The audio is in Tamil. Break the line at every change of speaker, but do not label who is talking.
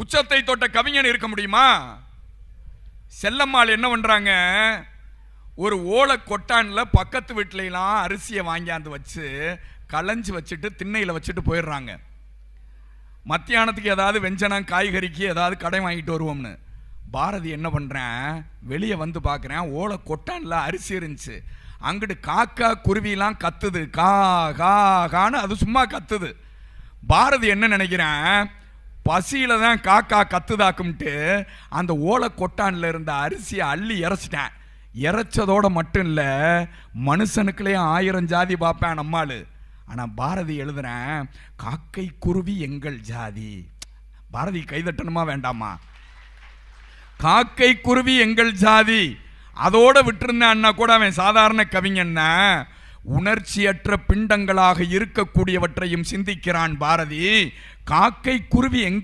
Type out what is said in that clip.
உச்சத்தை தொட்ட கவிஞன் இருக்க முடியுமா? செல்லம்மாள் என்ன பண்ணுறாங்க ஒரு ஓலை கொட்டானில் பக்கத்து வீட்டிலலாம் அரிசியை வாங்கியாந்து வச்சு களைஞ்சி வச்சுட்டு திண்ணையில் வச்சுட்டு போயிடுறாங்க. மத்தியானத்துக்கு ஏதாவது வெஞ்சனம் காய்கறிக்கு ஏதாவது கடை வாங்கிட்டு வருவோம்னு. பாரதி என்ன பண்ணுறேன் வெளியே வந்து பார்க்குறேன். ஓலை கொட்டானில் அரிசி இருந்துச்சு. அங்கிட்டு காக்கா குருவிலாம் கத்துது. கா கா கான்னு அது சும்மா கத்துது. பாரதி என்ன நினைக்கிறேன்? பசியில் தான் காக்கா கத்துதாக்கும்ட்டு அந்த ஓலை கொட்டானில் இருந்த அரிசியை அள்ளி இறைச்சிட்டேன் இறைச்சதோட மட்டும் இல்லை மனுஷனுக்குள்ளே ஆயிரம் ஜாதி பார்ப்பேன் நம்மாள். ஆனால் பாரதி எழுதுறேன் காக்கை குருவி எங்கள் ஜாதி. பாரதி கைதட்டணுமா வேண்டாமா? காக்கை குருவி எங்கள் ஜாதி. அதோட விட்டிருந்தான்னா கூட அவன் சாதாரண கவிஞன்னா உணர்ச்சியற்ற பிண்டங்களாக இருக்கக்கூடியவற்றையும் சிந்திக்கிறான் பாரதி. காக்கை குருவி எங்க